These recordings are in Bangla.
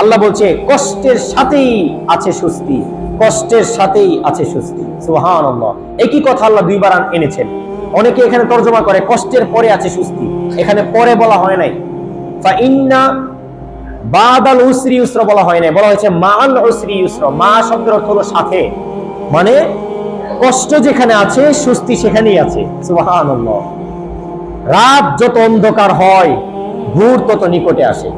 আল্লাহ বলছে, কষ্টের সাথেই আছে সুস্থি কষ্টের সাথেই আছে সুস্থি সুহান একই কথা আল্লাহ দুইবার এনেছেন। অনেকে এখানে তর্জমা করে, কষ্টের পরে আছে সুস্থি এখানে পরে বলা হয় নাই। ইন্না বাদাল উসরি বলা হয় নাই। বলা হয়েছে, মাল উসরি মা শব্দের অর্থ হলো সাথে। মানে কষ্ট যেখানে আছে সুস্থি সেখানেই আছে। সুবহানাল্লাহ। রাত যত অন্ধকার হয়, ভোর তত নিকটে আসে।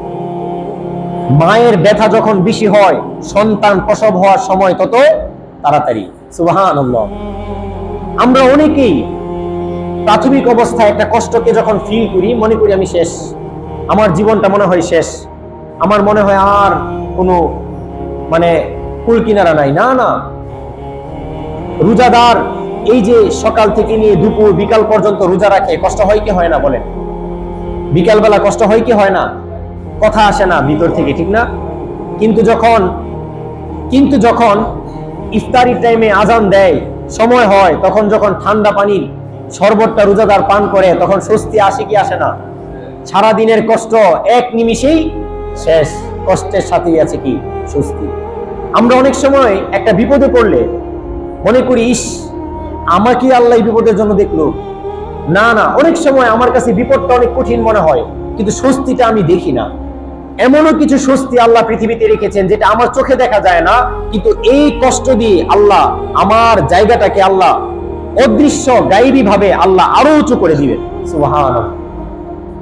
মায়ের ব্যথা যখন বেশি হয়, সন্তান প্রসব হওয়ার সময় তত তাড়াতাড়ি। সুবহানাল্লাহ। আমরা অনেকেই প্রাথমিক অবস্থায় একটা কষ্টকে যখন ফিল করি, মনে করি আমি শেষ। আমার জীবনটা মনে হয় শেষ। আমার মনে হয় আর কোনো মানে কুল কিনারা নাই। না না। রোজাদার এই যে সকাল থেকে নিয়ে দুপুর, বিকাল পর্যন্ত রোজা রাখে, কষ্ট হয় কি হয় না বলেন? বিকালবেলা কষ্ট হয় কি হয় না? কথা আসে না ভিতর থেকে, ঠিক না? কিন্তু যখন কিন্তু যখন ইফতারির টাইমে আজান দেয়, সময় হয়, তখন যখন ঠান্ডা পানির শরবতটা রোজাদার পান করে, তখন স্বস্তি আসে কি আসে না? সারা দিনের কষ্ট এক নিমিষেই শেষ। কষ্টের সাথেই আছে কি? স্বস্তি। আমরা অনেক সময় একটা বিপদে পড়লে মনে করি, ইস আমাকে আল্লাহ বিপদের জন্য দেখল? না না, অনেক সময় আমার কাছে বিপদটা অনেক কঠিন মনে হয়, কিন্তু স্বস্তিটা আমি দেখি না। এমনও কিছু স্বস্তি আল্লাহ পৃথিবীতে রেখেছেন যেটা আমার চোখে দেখা যায় না, কিন্তু এই কষ্ট দিয়ে আল্লাহ আমার জায়গাটাকে আল্লাহ অদৃশ্য গাইবী ভাবে আল্লাহ আরও উঁচু করে দিবেন।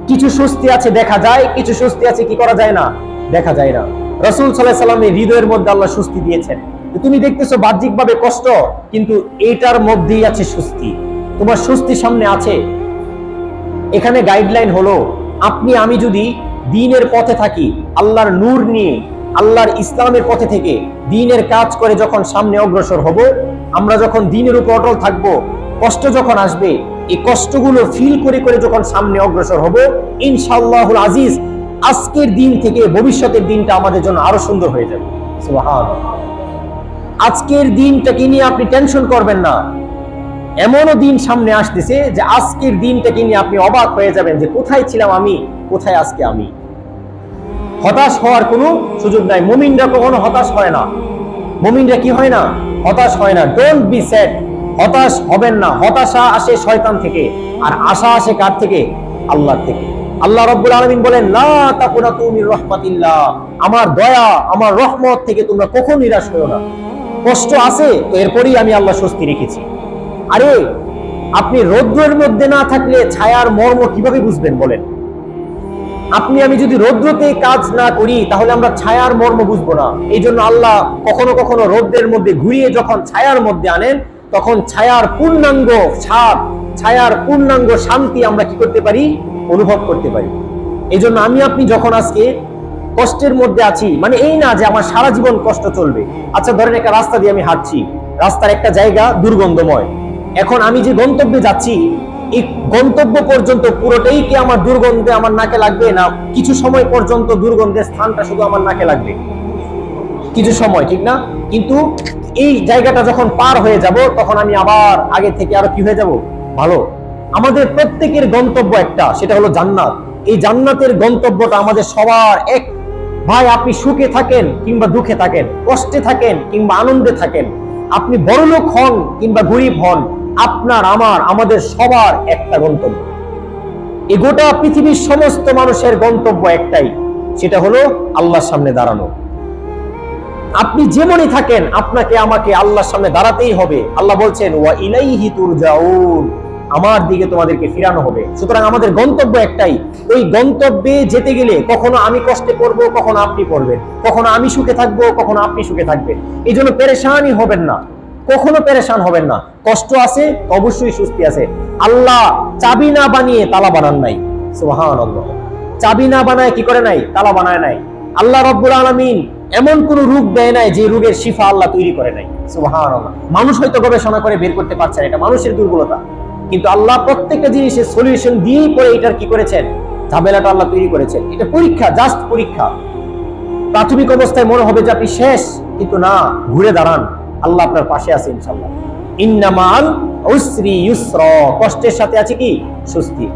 কিছু স্বস্তি আছে, দেখা যায়, কিছু স্বস্তি আছে, কি করা যায় না? দেখা যায় না। রসুল সাল্লাহ সাল্লামের হৃদয়ের মধ্যে আল্লাহ স্বস্তি দিয়েছেন। তুমি দেখতেছো বাহ্যিক ভাবে কষ্ট, কিন্তু এইটার মধ্যেই আছে স্বস্তি। তোমার স্বস্তি সামনে আছে। এখানে গাইডলাইন হলো, আপনি, আমি যদি দিনের পথে থাকি, আল্লাহর নূর নিয়ে, আল্লাহর ইসলামের পথে থেকে দিনের কাজ করে যখন সামনে অগ্রসর হব, আমরা যখন দিনের উপর অটল থাকব, কষ্ট যখন আসবে, এই কষ্টগুলো ফিল করে করে যখন সামনে অগ্রসর হব, ইনশাআল্লাহুল আজিজ, আজকের দিন থেকে ভবিষ্যতের দিনটা আমাদের জন্য আরও সুন্দর হয়ে যাবে। আজকের দিনটাকে নিয়ে আপনি টেনশন করবেন না। এমনও দিন সামনে আসতেছে যে আজকের দিনটাকে নিয়ে আপনি অবাক হয়ে যাবেন যে কোথায় ছিলাম আমি, কোথায় আজকে আমি। হতাশ হওয়ার কোনো সুযোগ নাই। মুমিনরা কখনো হতাশ হয় না। মুমিনরা কি হয় না? হতাশ হয় না। ডোন্ট বি স্যাড হতাশ হবেন না। হতাশা আসে শয়তান থেকে। আর আশা আসে কার থেকে? আল্লাহর থেকে। আল্লাহ রব্বুল আলামিন বলেন, লা তাকুনাতু মির রাহমাতিল্লাহ। আমার দয়া, আমার রহমত থেকে তোমরা কখনো নিরাশ হও না। কষ্ট আছে, তো এরপরেই আমি আল্লাহ স্বস্তি রেখেছি। আরে, আপনি রৌদ্রের মধ্যে না থাকলে ছায়ার মর্ম কীভাবে বুঝবেন বলেন? আপনি, আমি যদি রৌদ্রতে কাজ না করি, তাহলে আমরা ছায়ার মর্ম বুঝব না। এই জন্য আল্লাহ কখনো কখনো রৌদ্রের মধ্যে ঘুরিয়ে যখন ছায়ার মধ্যে আনেন, তখন ছায়ার পূর্ণাঙ্গ ছাপ ছায়ার পূর্ণাঙ্গ শান্তি আমরা কি করতে পারি? অনুভব করতে পারি। এই জন্য আমি, আপনি যখন আজকে কষ্টের মধ্যে আছি মানে এই না যে আমার সারা জীবন কষ্ট চলবে। আচ্ছা ধরেন একটা রাস্তা দিয়ে আমি হাঁটছি। রাস্তার একটা জায়গা দুর্গন্ধময়। এখন আমি যে গন্তব্যে যাচ্ছি, এই গন্তব্য পর্যন্ত পুরোটাই কি আমার দুর্গন্ধে আমার নাকে লাগবে না কিছু সময় পর্যন্ত দুর্গন্ধের স্থানটা শুধু আমার নাকে লাগবে? কিছু সময়, ঠিক না? কিন্তু এই জায়গাটা যখন পার হয়ে যাব, তখন আমি আবার আগে থেকে আরও কি হয়ে যাব? ভালো। আমাদের প্রত্যেকের গন্তব্য একটা, সেটা হলো জান্নাত। এই জান্নাতের গন্তব্যটা আমাদের সবার এক। ভাই, আপনি সুখে থাকেন কিংবা দুঃখে থাকেন, কষ্টে থাকেন কিংবা আনন্দে থাকেন। আপনি বড়লোক হন কিংবা গরিব হন আপনার, আমার, আমাদের সবার একটা গন্তব্য। এই গোটা পৃথিবীর সমস্ত মানুষের গন্তব্য একটাই, সেটা হলো আল্লাহর সামনে দাঁড়ানো। আপনি যেমনই থাকেন, আপনাকে আমাকে আল্লাহর সামনে দাঁড়াতেই হবে। আল্লাহ বলছেন, ওয়া ইলাইহি তুরজাউন। আমার দিকে তোমাদেরকে ফিরানো হবে। সুতরাং আমাদের গন্তব্য একটাই, ওই গন্তব্যে যেতে গেলে কখনো আমি কষ্টে পড়ব, কখনো আপনি পড়বেন। কখনো আমি সুখে থাকব, কখনো আপনি সুখে থাকবেন। এই জন্য পেরেশানই হবেন না। কখনো পেরেশান হবেন না। কষ্ট আছে, অবশ্যই সুস্থি আছে। আল্লাহ চাবি না বানিয়ে তালা বানান নাই। সুবহানাল্লাহ। চাবি না বানায় কি করে নাই? তালা বানায় নাই। আল্লাহ রব্বুল আলমিন এমন কোন রোগ দেয় নাই যে রোগের শিফা আল্লাহ তৈরি করে নাই। সুবহানাল্লাহ। মানুষ হয়তো গবেষণা করে বের করতে পারছে না, এটা মানুষের দুর্বলতা। কিন্তু আল্লাহ প্রত্যেকটা জিনিসের সলিউশন দিয়েই পরে এটার কি করেছেন? ঝামেলাটা আল্লাহ তৈরি করেছেন। এটা পরীক্ষা জাস্ট পরীক্ষা। প্রাথমিক অবস্থায় মনে হবে যে আপনি শেষ, কিন্তু না, ঘুরে দাঁড়ান। আল্লাহ আপনার পাশে আছে ইনশাল্লাহ ইন্নামাল উসরি ইউসরা কষ্টের সাথে আছে কি? স্বস্তি।